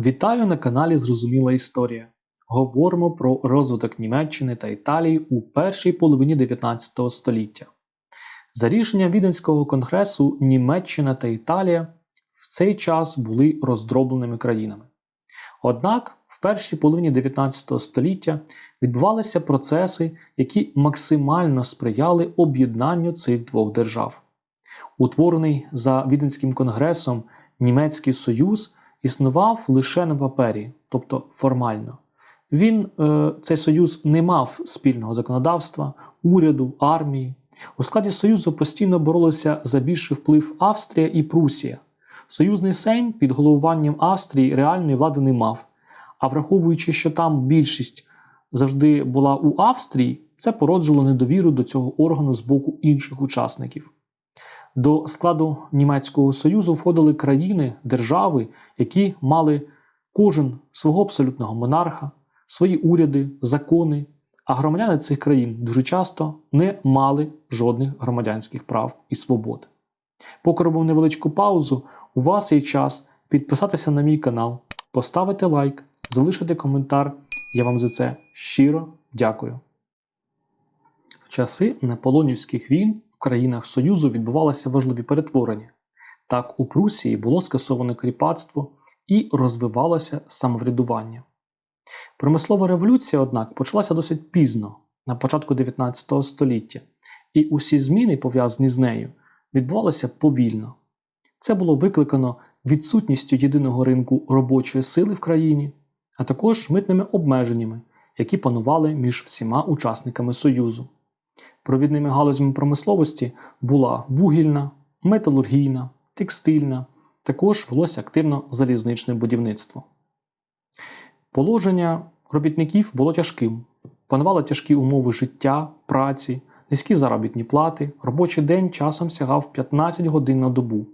Вітаю на каналі Зрозуміла Історія. Говоримо про розвиток Німеччини та Італії у першій половині 19 століття. За рішенням Віденського конгресу Німеччина та Італія в цей час були роздробленими країнами. Однак в першій половині 19 століття відбувалися процеси, які максимально сприяли об'єднанню цих двох держав. Утворений за Віденським конгресом Німецький Союз існував лише на папері, тобто формально. Він, е, цей союз, не мав спільного законодавства, уряду, армії. У складі Союзу постійно боролися за більший вплив Австрія і Прусія. Союзний Сейм під головуванням Австрії реальної влади не мав. А враховуючи, що там більшість завжди була у Австрії, це породжувало недовіру до цього органу з боку інших учасників. До складу Німецького Союзу входили країни, держави, які мали кожен свого абсолютного монарха, свої уряди, закони, а громадяни цих країн дуже часто не мали жодних громадянських прав і свобод. Поки робимо невеличку паузу, у вас є час підписатися на мій канал, поставити лайк, залишити коментар. Я вам за це щиро дякую. В часи наполонівських війн країнах Союзу відбувалися важливі перетворення. Так, у Прусії було скасоване кріпацтво і розвивалося самоврядування. Промислова революція, однак, почалася досить пізно, на початку 19 століття, і усі зміни, пов'язані з нею, відбувалися повільно. Це було викликано відсутністю єдиного ринку робочої сили в країні, а також митними обмеженнями, які панували між всіма учасниками Союзу. Провідними галузями промисловості була вугільна, металургійна, текстильна, також велося активно залізничне будівництво. Положення робітників було тяжким. Панували тяжкі умови життя, праці, низькі заробітні плати, робочий день часом сягав 15 годин на добу.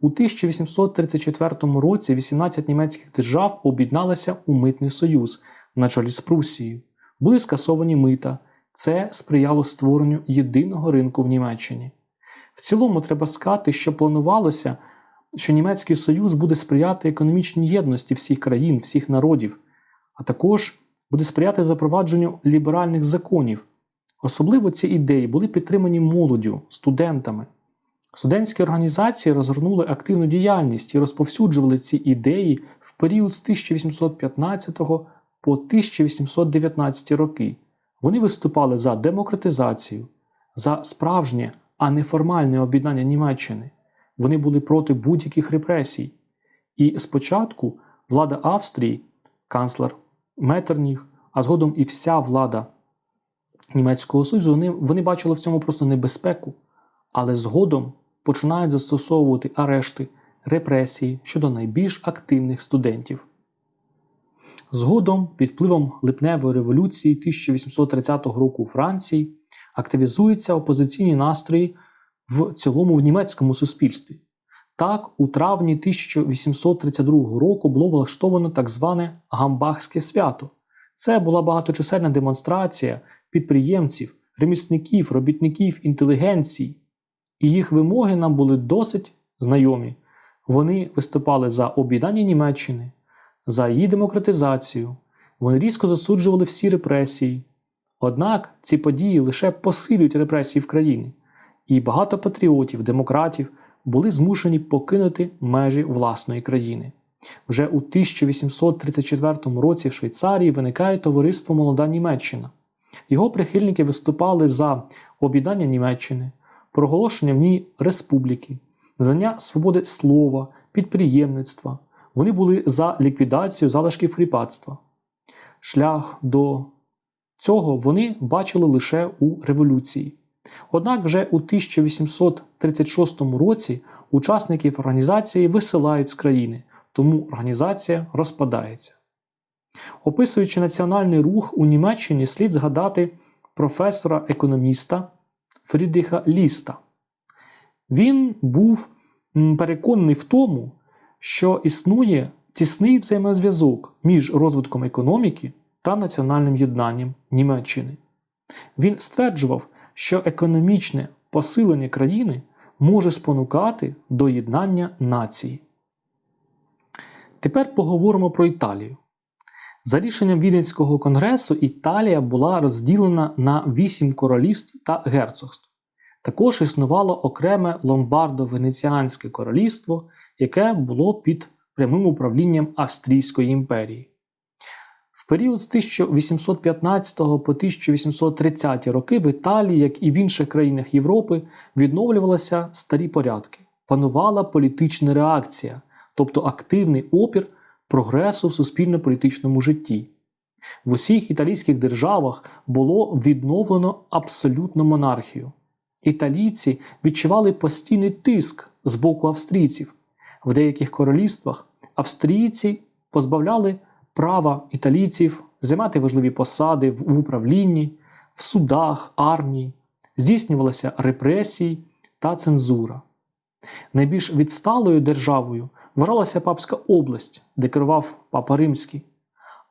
У 1834 році 18 німецьких держав об'єдналися у Митний Союз на чолі з Прусією. Були скасовані мита. Це сприяло створенню єдиного ринку в Німеччині. В цілому треба сказати, що планувалося, що Німецький Союз буде сприяти економічній єдності всіх країн, всіх народів, а також буде сприяти запровадженню ліберальних законів. Особливо ці ідеї були підтримані молоддю, студентами. Студентські організації розгорнули активну діяльність і розповсюджували ці ідеї в період з 1815 по 1819 роки. Вони виступали за демократизацію, за справжнє, а не формальне об'єднання Німеччини. Вони були проти будь-яких репресій. І спочатку влада Австрії, канцлер Метерніг, а згодом і вся влада Німецького Союзу, вони, вони бачили в цьому просто небезпеку, але згодом починають застосовувати арешти, репресії щодо найбільш активних студентів. Згодом, під впливом липневої революції 1830 року у Франції, активізуються опозиційні настрої в цілому в німецькому суспільстві. Так, у травні 1832 року було влаштовано так зване Гамбахське свято. Це була багаточисельна демонстрація підприємців, ремісників, робітників, інтелігенції, і їх вимоги нам були досить знайомі. Вони виступали за об'єднання Німеччини за її демократизацію, вони різко засуджували всі репресії. Однак ці події лише посилюють репресії в країні, і багато патріотів, демократів були змушені покинути межі власної країни. Вже у 1834 році в Швейцарії виникає товариство Молода Німеччина. Його прихильники виступали за об'єднання Німеччини, проголошення в ній республіки, надання свободи слова, підприємництва. Вони були за ліквідацію залишків ріпацтва. Шлях до цього вони бачили лише у революції. Однак вже у 1836 році учасників організації висилають з країни, тому організація розпадається. Описуючи національний рух у Німеччині, слід згадати професора-економіста Фрідріха Ліста. Він був переконаний в тому, що існує тісний взаємозв'язок між розвитком економіки та національним єднанням Німеччини. Він стверджував, що економічне посилення країни може спонукати до єднання нації. Тепер поговоримо про Італію. За рішенням Віденського конгресу Італія була розділена на вісім королівств та герцогств. Також існувало окреме ломбардо-венеціанське королівство, яке було під прямим управлінням Австрійської імперії. В період з 1815 по 1830 роки в Італії, як і в інших країнах Європи, відновлювалися старі порядки, панувала політична реакція, тобто активний опір прогресу в суспільно-політичному житті. В усіх італійських державах було відновлено абсолютну монархію. Італійці відчували постійний тиск з боку австрійців. В деяких королівствах австрійці позбавляли права італійців займати важливі посади в управлінні, в судах, армії, здійснювалися репресії та цензура. Найбільш відсталою державою вважалася Папська область, де керував Папа Римський,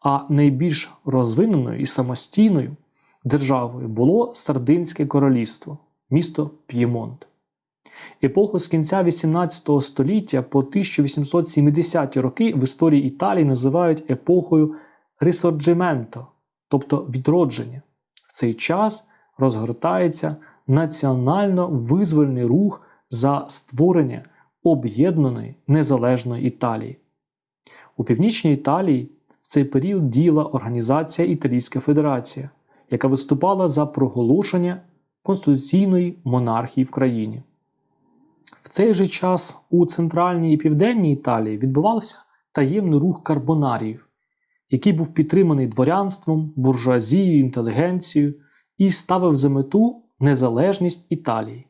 а найбільш розвиненою і самостійною державою було Сардинське королівство, місто П'ємонт. Епоху з кінця XVIII століття по 1870-ті роки в історії Італії називають епохою рисорджименто, тобто відродження. В цей час розгортається національно-визвольний рух за створення об'єднаної незалежної Італії. У північній Італії в цей період діяла організація Італійська Федерація, яка виступала за проголошення конституційної монархії в країні. В цей же час у центральній і південній Італії відбувався таємний рух карбонаріїв, який був підтриманий дворянством, буржуазією, інтелігенцією і ставив за мету незалежність Італії.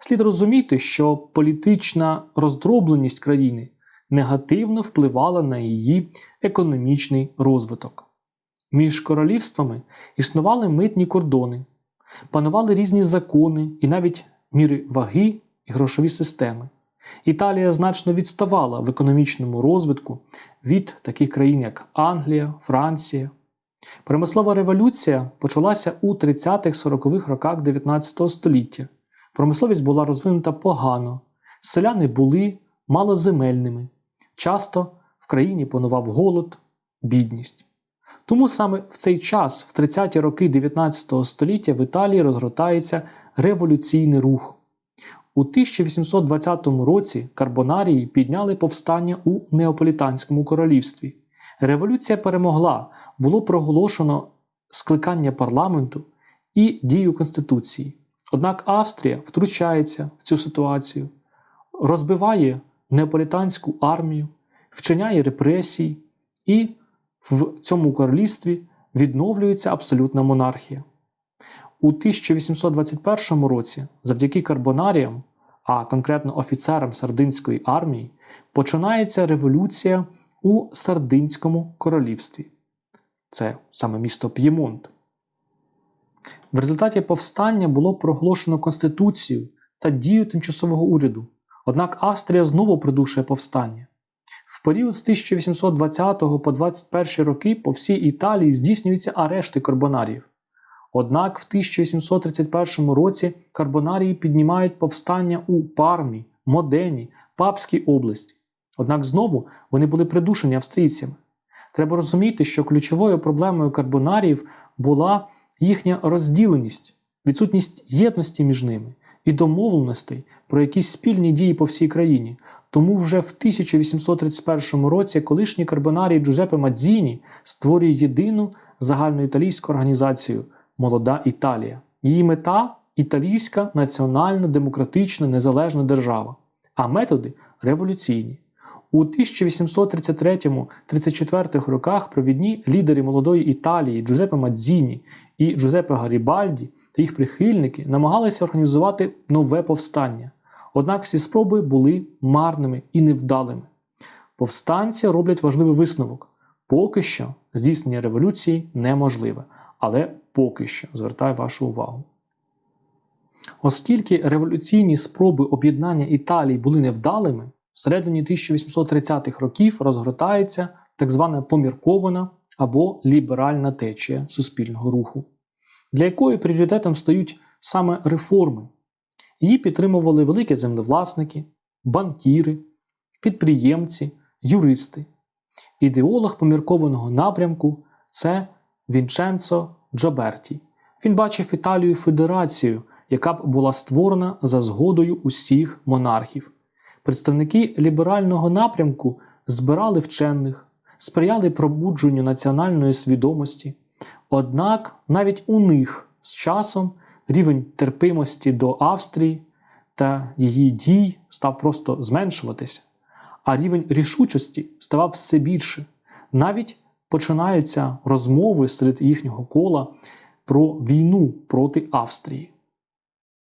Слід розуміти, що політична роздробленість країни негативно впливала на її економічний розвиток. Між королівствами існували митні кордони, панували різні закони і навіть міри ваги і грошові системи. Італія значно відставала в економічному розвитку від таких країн, як Англія, Франція. Промислова революція почалася у 30-40-х роках 19 століття. Промисловість була розвинута погано, селяни були малоземельними. Часто в країні панував голод, бідність. Тому саме в цей час, в 30-ті роки 19 століття, в Італії розгортається революційний рух. У 1820 році карбонарії підняли повстання у Неаполітанському королівстві. Революція перемогла, було проголошено скликання парламенту і дію Конституції. Однак Австрія втручається в цю ситуацію, розбиває неаполітанську армію, вчиняє репресії, і в цьому королівстві відновлюється абсолютна монархія. У 1821 році, завдяки карбонаріям, а конкретно офіцерам Сардинської армії, починається революція у Сардинському королівстві. Це саме місто П'ємонт. В результаті повстання було проголошено Конституцію та дію тимчасового уряду. Однак Австрія знову придушує повстання. В період з 1820 по 21 роки по всій Італії здійснюються арешти карбонарів. Однак в 1831 році карбонарії піднімають повстання у Пармі, Модені, Папській області. Однак знову вони були придушені австрійцями. Треба розуміти, що ключовою проблемою карбонаріїв була їхня розділеність, відсутність єдності між ними і домовленостей про якісь спільні дії по всій країні. Тому вже в 1831 році колишній карбонарій Джузеппе Мадзіні створює єдину загальноіталійську організацію Молода Італія. Її мета італійська національна демократична незалежна держава, а методи революційні. У 1833-34 роках провідні лідери молодої Італії Джузеппе Мадзіні і Джузеппе Гарібальді та їх прихильники намагалися організувати нове повстання. Однак всі спроби були марними і невдалими. Повстанці роблять важливий висновок: поки що здійснення революції неможливе, але поки що звертаю вашу увагу. Оскільки революційні спроби об'єднання Італії були невдалими, всередині 1830-х років розгортається так звана поміркована або ліберальна течія суспільного руху, для якої пріоритетом стають саме реформи. Її підтримували великі землевласники, банкіри, підприємці, юристи. Ідеолог поміркованого напрямку це Вінченцо Джоберті. Він бачив Італію федерацією, яка б була створена за згодою усіх монархів. Представники ліберального напрямку збирали вчених, сприяли пробудженню національної свідомості. Однак навіть у них з часом рівень терпимості до Австрії та її дій став просто зменшуватися, а рівень рішучості ставав все більше. Навіть починаються розмови серед їхнього кола про війну проти Австрії.